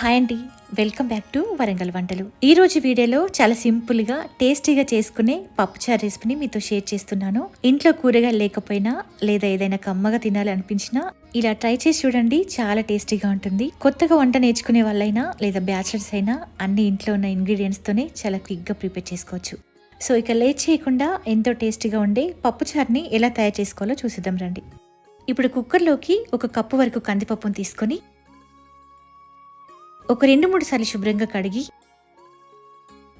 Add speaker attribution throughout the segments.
Speaker 1: Hi అండి. Welcome back to Warangal వంటలు. ఈరోజు వీడియోలో చాలా సింపుల్గా టేస్టీగా చేసుకునే పప్పుచారు రెసిపీని మీతో షేర్ చేస్తున్నాను. ఇంట్లో కూరగాయలు లేకపోయినా లేదా ఏదైనా కమ్మగా తినాలి అనిపించినా ఇలా ట్రై చేసి చూడండి చాలా టేస్టీగా ఉంటుంది. కొత్తగా వంట నేర్చుకునే వాళ్ళైనా లేదా బ్యాచిలర్స్ అయినా అన్ని ఇంట్లో ఉన్న ఇంగ్రీడియంట్స్తోనే చాలా క్విక్గా ప్రిపేర్ చేసుకోవచ్చు. సో ఇక లేట్ చేయకుండా ఎంతో టేస్టీగా ఉండే పప్పుచారుని ఎలా తయారు చేసుకోవాలో చూసిద్దాం రండి. ఇప్పుడు కుక్కర్లోకి ఒక కప్పు వరకు కందిపప్పును తీసుకొని ఒక రెండు మూడు సార్లు శుభ్రంగా కడిగి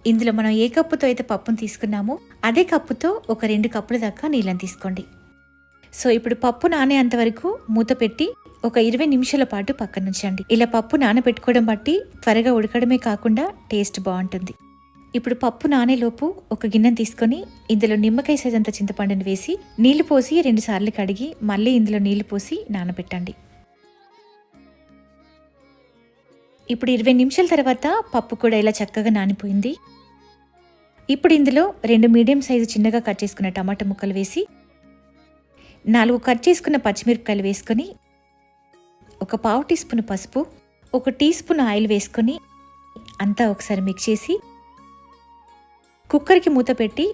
Speaker 1: ఇందులో మనం ఏ కప్పుతో అయితే పప్పును తీసుకున్నామో అదే కప్పుతో ఒక రెండు కప్పుల దాకా నీళ్ళని తీసుకోండి. సో ఇప్పుడు పప్పు నానేంత వరకు మూత పెట్టి ఒక ఇరవై నిమిషాల పాటు పక్కన ఉంచండి. ఇలా పప్పు నానబెట్టుకోవడం బట్టి త్వరగా ఉడకడమే కాకుండా టేస్ట్ బాగుంటుంది. ఇప్పుడు పప్పు నానేలోపు ఒక గిన్నెను తీసుకొని ఇందులో నిమ్మకాయ సైజంత చింతపండుని వేసి నీళ్ళు పోసి రెండుసార్లు కడిగి మళ్ళీ ఇందులో నీళ్ళు పోసి నానబెట్టండి. ఇప్పుడు ఇరవై నిమిషాల తర్వాత పప్పు కూడా ఇలా చక్కగా నానిపోయింది. ఇప్పుడు ఇందులో రెండు మీడియం సైజు చిన్నగా కట్ చేసుకున్న టమాటా ముక్కలు వేసి నాలుగు కట్ చేసుకున్న పచ్చిమిరపకాయలు వేసుకొని ఒక పావు టీ స్పూన్ పసుపు ఒక టీ స్పూన్ ఆయిల్ వేసుకొని అంతా ఒకసారి మిక్స్ చేసి కుక్కర్కి మూత పెట్టి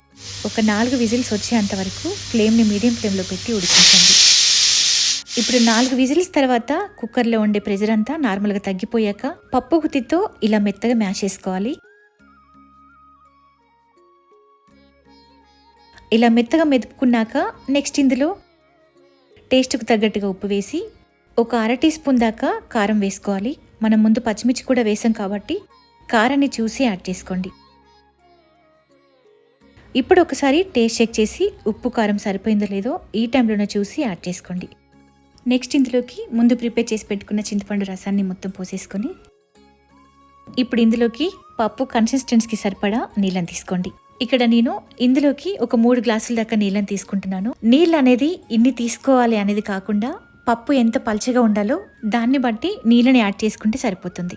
Speaker 1: ఒక నాలుగు విజిల్స్ వచ్చేంత వరకు ఫ్లేమ్ని మీడియం ఫ్లేమ్లో పెట్టి ఉడికించండి ఇప్పుడు నాలుగు విజిల్స్ తర్వాత కుక్కర్లో ఉండే ప్రెజర్ అంతా నార్మల్గా తగ్గిపోయాక పప్పు గుత్తితో ఇలా మెత్తగా మ్యాష్ చేసుకోవాలి. ఇలా మెత్తగా మెదుపుకున్నాక నెక్స్ట్ ఇందులో టేస్ట్కు తగ్గట్టుగా ఉప్పు వేసి ఒక అర టీ స్పూన్ దాకా కారం వేసుకోవాలి. మనం ముందు పచ్చిమిర్చి కూడా వేసాం కాబట్టి కారాన్ని చూసి యాడ్ చేసుకోండి. ఇప్పుడు ఒకసారి టేస్ట్ చెక్ చేసి ఉప్పు కారం సరిపోయిందో లేదో ఈ టైంలోనే చూసి యాడ్ చేసుకోండి. నెక్స్ట్ ఇందులోకి ముందు ప్రిపేర్ చేసి పెట్టుకున్న చింతపండు రసాన్ని మొత్తం పోసేసుకొని ఇప్పుడు ఇందులోకి పప్పు కన్సిస్టెన్స్కి సరిపడా నీళ్ళని తీసుకోండి. ఇక్కడ నేను ఇందులోకి ఒక మూడు గ్లాసుల దాకా నీళ్ళని తీసుకుంటున్నాను. నీళ్ళు అనేది ఇన్ని తీసుకోవాలి అనేది కాకుండా పప్పు ఎంత పల్చగా ఉండాలో దాన్ని బట్టి నీళ్ళని యాడ్ చేసుకుంటే సరిపోతుంది.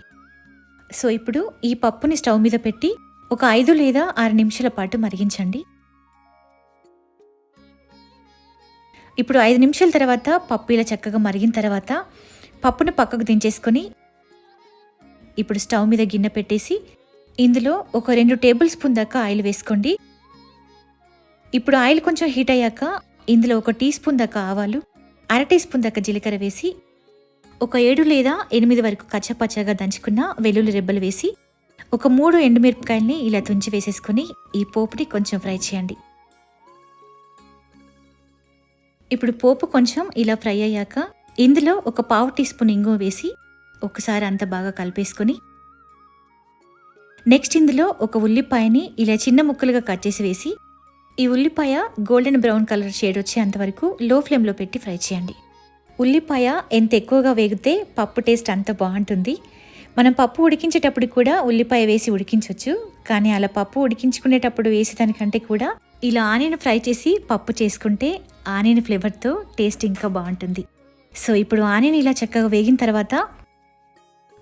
Speaker 1: సో ఇప్పుడు ఈ పప్పుని స్టవ్ మీద పెట్టి ఒక ఐదు లేదా ఆరు నిమిషాల పాటు మరిగించండి. ఇప్పుడు ఐదు నిమిషాల తర్వాత పప్పు ఇలా చక్కగా మరిగిన తర్వాత పప్పును పక్కకు దించేసుకొని ఇప్పుడు స్టవ్ మీద గిన్నె పెట్టేసి ఇందులో ఒక రెండు టేబుల్ స్పూన్ దాకా ఆయిల్ వేసుకోండి. ఇప్పుడు ఆయిల్ కొంచెం హీట్ అయ్యాక ఇందులో ఒక టీ స్పూన్ దాకా ఆవాలు అర టీ స్పూన్ దాకా జీలకర్ర వేసి ఒక ఏడు లేదా ఎనిమిది వరకు కచ్చపచ్చగా దంచుకున్న వెల్లుల్లి రెబ్బలు వేసి ఒక మూడు ఎండుమిరపకాయల్ని ఇలా తుంచి వేసేసుకొని ఈ పోపుని కొంచెం ఫ్రై చేయండి. ఇప్పుడు పోపు కొంచెం ఇలా ఫ్రై అయ్యాక ఇందులో ఒక పావు టీ స్పూన్ ఇంగువ వేసి ఒకసారి అంత బాగా కలిపేసుకొని నెక్స్ట్ ఇందులో ఒక ఉల్లిపాయని ఇలా చిన్న ముక్కలుగా కట్ చేసి వేసి ఈ ఉల్లిపాయ గోల్డెన్ బ్రౌన్ కలర్ షేడ్ వచ్చేంత వరకు లో ఫ్లేమ్లో పెట్టి ఫ్రై చేయండి. ఉల్లిపాయ ఎంత ఎక్కువగా వేగితే పప్పు టేస్ట్ అంత బాగుంటుంది. మనం పప్పు ఉడికించేటప్పుడు కూడా ఉల్లిపాయ వేసి ఉడికించవచ్చు కానీ అలా పప్పు ఉడికించుకునేటప్పుడు వేసేదానికంటే కూడా ఇలా ఆనియన్ ఫ్రై చేసి పప్పు చేసుకుంటే ఆనియన్ ఫ్లేవర్తో టేస్ట్ ఇంకా బాగుంటుంది. సో ఇప్పుడు ఆనియన్ ఇలా చక్కగా వేగిన తర్వాత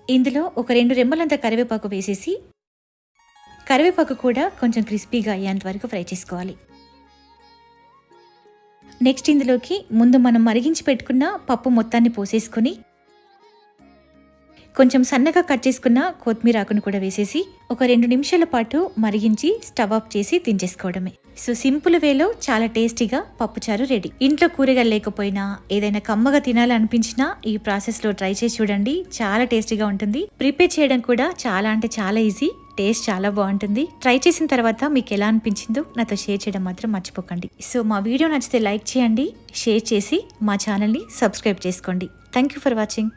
Speaker 1: ఇందులో ఒక రెండు రెమ్మలంత కరివేపాకు వేసేసి కరివేపాకు కూడా కొంచెం క్రిస్పీగా అయ్యేంత వరకు ఫ్రై చేసుకోవాలి. నెక్స్ట్ ఇందులోకి ముందు మనం మరిగించి పెట్టుకున్న పప్పు మొత్తాన్ని పోసేసుకొని కొంచెం సన్నగా కట్ చేసుకున్న కొత్తిమీర ఆకును కూడా వేసేసి ఒక రెండు నిమిషాల పాటు మరిగించి స్టవ్ ఆఫ్ చేసి దించేసుకోవడమే. సో సింపుల్ వేలో చాలా టేస్టీగా పప్పుచారు రెడీ. ఇంట్లో కూరగాయలు లేకపోయినా ఏదైనా కమ్మగా తినాలనిపించినా ఈ ప్రాసెస్లో ట్రై చేసి చూడండి. చాలా టేస్టీగా ఉంటుంది. ప్రిపేర్ చేయడం కూడా చాలా అంటే చాలా ఈజీ. టేస్ట్ చాలా బాగుంటుంది. ట్రై చేసిన తర్వాత మీకు ఎలా అనిపించిందో నాతో షేర్ చేయడం మాత్రం మర్చిపోకండి. సో మా వీడియో నచ్చితే లైక్ చేయండి షేర్ చేసి మా ఛానల్ని సబ్స్క్రైబ్ చేసుకోండి. Thank you for watching.